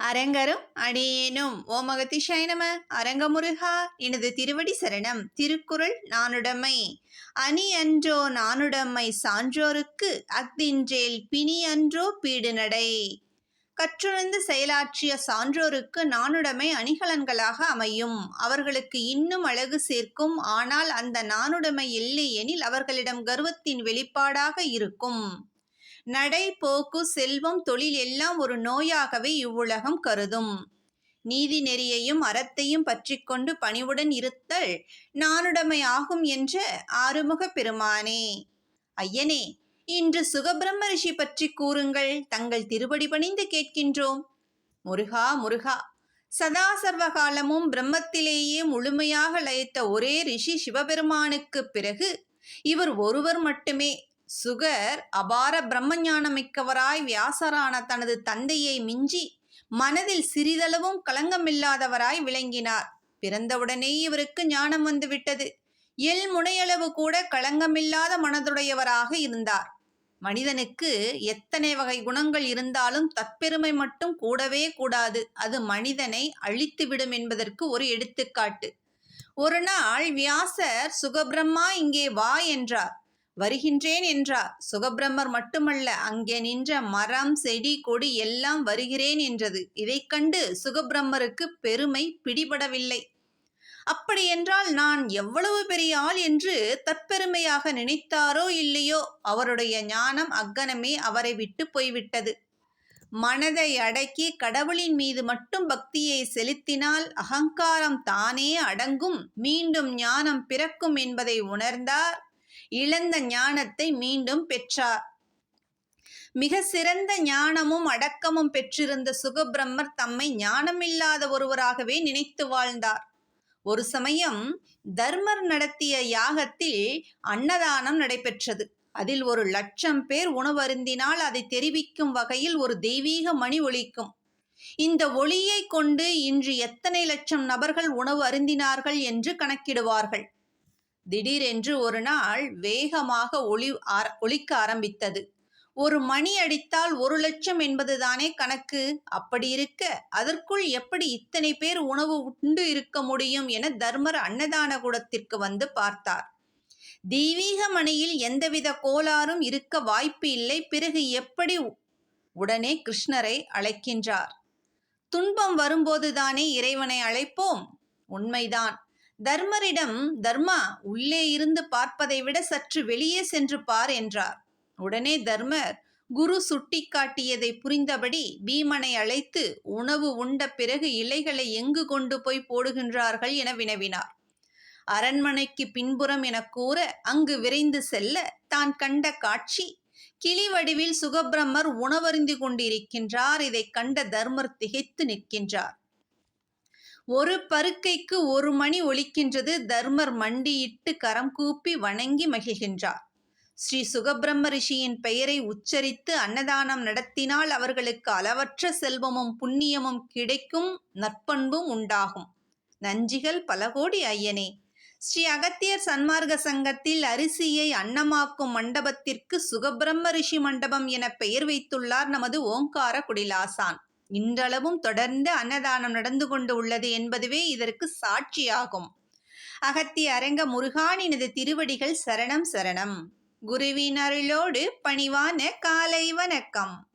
அரங்கரும் அடியேனும். ஓமகதி சைனம அரங்கமுருகா எனது திருவடி சரணம். திருக்குறள் நானுடைமை. அணி அன்றோ நானுடைமை சான்றோருக்கு அக்தின்றேல் பிணி அன்றோ பீடு நடை கற்றுணர்ந்து செயலாற்றிய சான்றோருக்கு நானுடைமை அணிகலன்களாக அமையும். அவர்களுக்கு இன்னும் அழகு சேர்க்கும். ஆனால் அந்த நானுடைமை இல்லை எனில் அவர்களிடம் கர்வத்தின் வெளிப்பாடாக இருக்கும். நடை போக்கு செல்வம் தொழில் எல்லாம் ஒரு நோயாகவே இவ்வுலகம் கருதும். நீதி நெறியையும் அறத்தையும் பற்றிக்கொண்டு பணிவுடன் இருத்தல் நானுடைமை ஆகும் என்ற ஆறுமுக பெருமானே. ஐயனே இன்று சுகபிரம்ம ரிஷி பற்றி கூறுங்கள். தங்கள் திருவடி பணிந்து கேட்கின்றோம். முருகா முருகா சதா சர்வகாலமும் பிரம்மத்திலேயே முழுமையாக லயித்த ஒரே ரிஷி சிவபெருமானுக்கு பிறகு இவர் ஒருவர் மட்டுமே சுகர் அபார பிரம்மஞானமிக்கவராய் வியாசரான தனது தந்தையை மிஞ்சி மனதில் சிறிதளவும் களங்கமில்லாதவராய் விளங்கினார். பிறந்தவுடனே இவருக்கு ஞானம் வந்துவிட்டது. எல் முனையளவு கூட களங்கமில்லாத மனதுடையவராக இருந்தார். மனிதனுக்கு எத்தனை வகை குணங்கள் இருந்தாலும் தற்பெருமை மட்டும் கூடவே கூடாது. அது மனிதனை அழித்துவிடும் என்பதற்கு ஒரு எடுத்துக்காட்டு. ஒரு நாள் வியாசர் சுகபிரம்மா இங்கே வா என்றார். வருகின்றேன் என்றார். சுகபிரமர் மட்டுமல்ல அங்கே நின்ற மரம் செடி கொடி எல்லாம் வருகிறேன் என்றது. இதைக் கண்டு சுகபிரமருக்கு பெருமை பிடிபடவில்லை. அப்படி என்றால் நான் எவ்வளவு பெரிய ஆள் என்று தற்பெருமையாக நினைத்தாரோ இல்லையோ அவருடைய ஞானம் அக்கணமே அவரை விட்டு போய்விட்டது. மனதை அடக்கி கடவுளின் மீது மட்டும் பக்தியை செலுத்தினால் அகங்காரம் தானே அடங்கும். மீண்டும் ஞானம் பிறக்கும் என்பதை உணர்ந்தார் இழந்த ஞானத்தை மீண்டும் பெற்றார் மிக சிறந்த ஞானமும் அடக்கமும் பெற்றிருந்த சுகபிரம்மர் தம்மை ஞானமில்லாத ஒருவராகவே நினைத்து வாழ்ந்தார். ஒரு சமயம் தர்மர் நடத்திய யாகத்தில் அன்னதானம் நடைபெற்றது. அதில் ஒரு லட்சம் பேர் உணவருந்தினால் அதை தெரிவிக்கும் வகையில் ஒரு தெய்வீக மணி ஒலிக்கும். இந்த ஒளியை கொண்டு இன்று எத்தனை லட்சம் நபர்கள் உணவு அருந்தினார்கள் என்று கணக்கிடுவார்கள். திடீரென்று ஒரு நாள் வேகமாக ஒளி ஆர- ஆரம்பித்தது. ஒரு மணி அடித்தால் ஒரு லட்சம் என்பதுதானே கணக்கு? அப்படி இருக்க அதற்குள் எப்படி இத்தனை பேர் உணவு உண்டு இருக்க முடியும் என தர்மர் அன்னதான கூடத்திற்கு வந்து பார்த்தார். தெய்வீக மணியில் எந்தவித கோளாறும் இருக்க வாய்ப்பு இல்லை. பிறகு எப்படி உடனே கிருஷ்ணரை அழைக்கின்றார். துன்பம் வரும்போதுதானே இறைவனை அழைப்போம்? உண்மைதான். தர்மரிடம் தர்மா உள்ளே இருந்து பார்ப்பதை விட சற்று வெளியே சென்று பார் என்றார். உடனே தர்மர் குரு சுட்டிக்காட்டியதை புரிந்தபடி பீமனை அழைத்து உணவு உண்ட பிறகு இலைகளை எங்கு கொண்டு போய் போடுகின்றார்கள் என வினவினார். அரண்மனைக்கு பின்புறம் என கூற அங்கு விரைந்து செல்ல தான் கண்ட காட்சி. கிளி வடிவில் சுகபிரமர் உணவருந்தி கொண்டிருக்கின்றார். இதைக் கண்ட தர்மர் திகைத்து நிற்கின்றார். ஒரு பருக்கைக்கு ஒரு மணி ஒலிக்கின்றது தர்மர் மண்டியிட்டு கரம் கூப்பி வணங்கி மகிழ்கின்றார். ஸ்ரீ சுகபிரம்ம ரிஷியின் பெயரை உச்சரித்து அன்னதானம் நடத்தினால் அவர்களுக்கு அளவற்ற செல்வமும் புண்ணியமும் கிடைக்கும் நற்பண்பும் உண்டாகும். நஞ்சிகள் பல கோடி ஐயனே. ஸ்ரீ அகத்தியர் சன்மார்க்க சங்கத்தில் அரிசியை அன்னமாக்கும் மண்டபத்திற்கு சுகபிரம்ம ரிஷி மண்டபம் என பெயர் வைத்துள்ளார் நமது ஓங்கார குடிலாசான். இன்றளவும் தொடர்ந்து அன்னதானம் நடந்து கொண்டு உள்ளது என்பதுவே இதற்கு சாட்சியாகும். அகத்தி அரங்க முருகானினது திருவடிகள் சரணம் சரணம். குருவின் அருளோடு பணிவான காலை வணக்கம்.